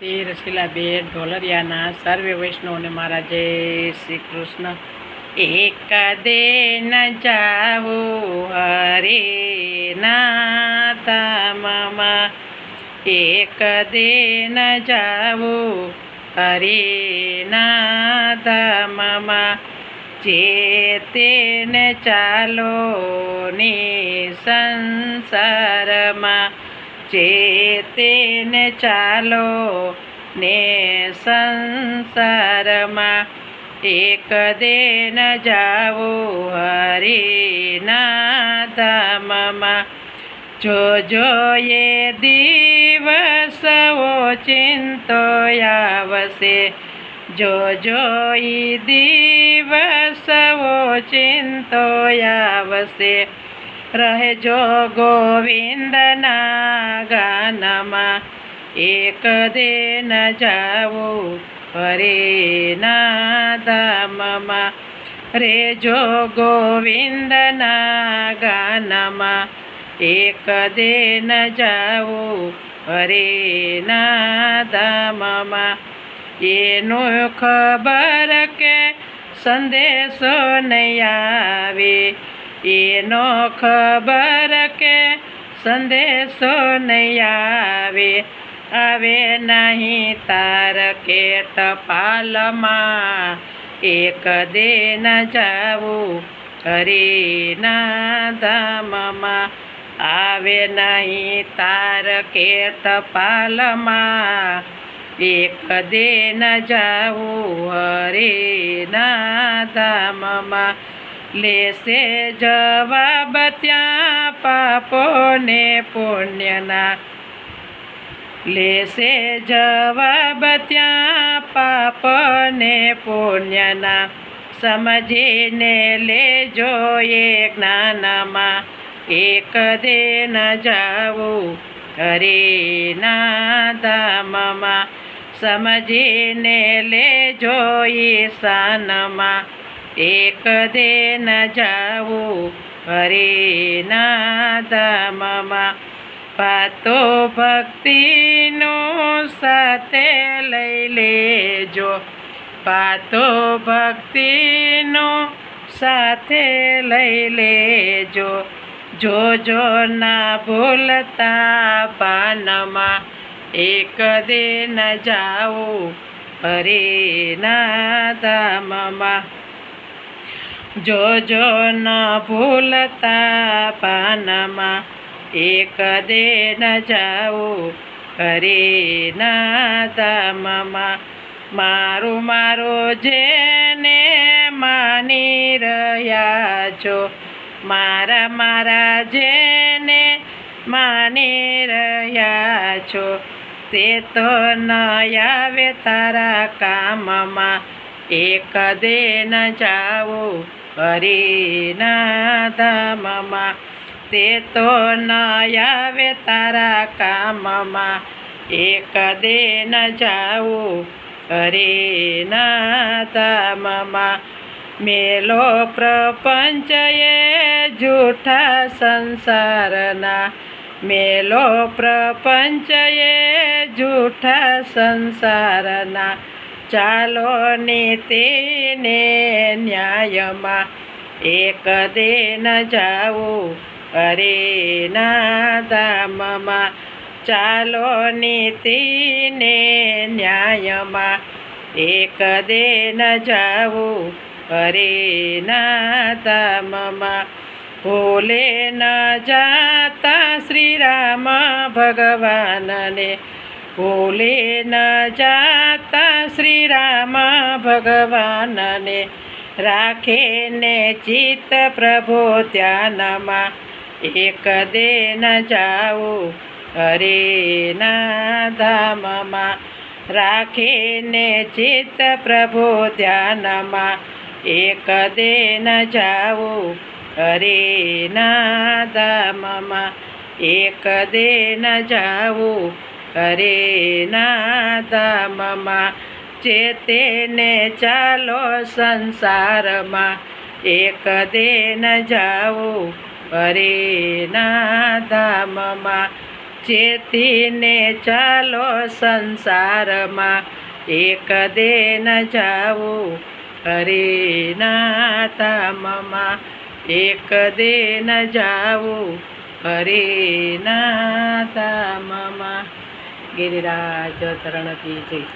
તે રસીલાબેન ઢોલરિયાના સર્વે વૈષ્ણવને મારા જય શ્રી કૃષ્ણ. એક દે ન જાવો હરે નાથામમાં એક દે ન જાવું હરે નાથામમાં જે તેને ચાલો ને સંસારમાં જે તેને ચાલો ને સંસારમાં એક દેન જાવો હરિના ધામમાં જો એ દિવસ ચિંતો આવશે, જો જોઈ દિવસ ચિંતો આવશે રહેજો ગોવિંદના ગાનમાં એક દેન જાવું હરેના ધામમાં રેજો ગોવિંદના ગાનમાં એક દેન જાવું હરેના ધામમાં એનું ખબર કે સંદેશો નહીં આવે. એનો ખબર કે સંદેશો નહીં આવે આવે નહીં તાર કે ટપાલમાં એક દેન જાવું હરિના ધામમાં, આવે નહીં તાર કે ટપાલમાં એક દેન જાવું હરિના ધામમાં લેશે જવાબ ત્યાં પાપોને પુણ્યના. લેશે જવાબ ત્યાં પાપને પુણ્યના. સમજીને લેજો એ જ્ઞાનમાં. એક દેન જાવું હરેના ધામમાં. સમજીને લેજો ઈશાનમાં એક દેન જાવું હરેના ધામમાં પાતો ભક્તિનું સાથે લઈ લેજો. પાતો ભક્તિનો સાથે લઈ લેજો. જોજો ના ભૂલતા પાનમાં એક દિન જાઓ હરેના ધામમાં જોજો ન ભૂલતા પાનમાં એક દેન જાવું હરેના ધામમાં મારું મારું જેને માની રહ્યા છો, મારા મારા જેને માની રહ્યા છો, તે તો ન આવે તારા કામમાં. એક દેન જાવું હરિના ધામમાં તે તો ન આવે તારા કામમાં. એક દેન જાવું હરિના મમા. મેલો પ્રપંચ એ જૂઠા સંસારના. મેલો પ્રપંચ એ જૂઠા સંસારના. ચાલો નીતિને ન્યાયમાં એક દેન જાવું હરેના ધામમાં. ચાલો નીતિને ન્યાયમાં એક દેન જાવું હરેના ધામમાં. ભોલે ન જાતા શ્રી રામ ભગવાનને ભૂલે ન જાતા શ્રી રામ ભગવાનને રાખે ને ચિત્ત પ્રભુ ધ્યાનમાં એક દેન જાવું હરેના ધામમાં રાખીને ચિત્ત પ્રભુ ધ્યાનમાં એક દેન જાવું હરેના ધામમાં એક દેન જાવું હરેના ધામમાં જે તેને ચાલો સંસારમાં. એક દેન જાઓ હરેના ધામમાં ચેતીને ચાલો સંસારમાં. એક દેન જાવું. હરિના ધામમાં એક દેન જાવું. હરિના ધામમાં ગિરિરાજ ચરણથી જય.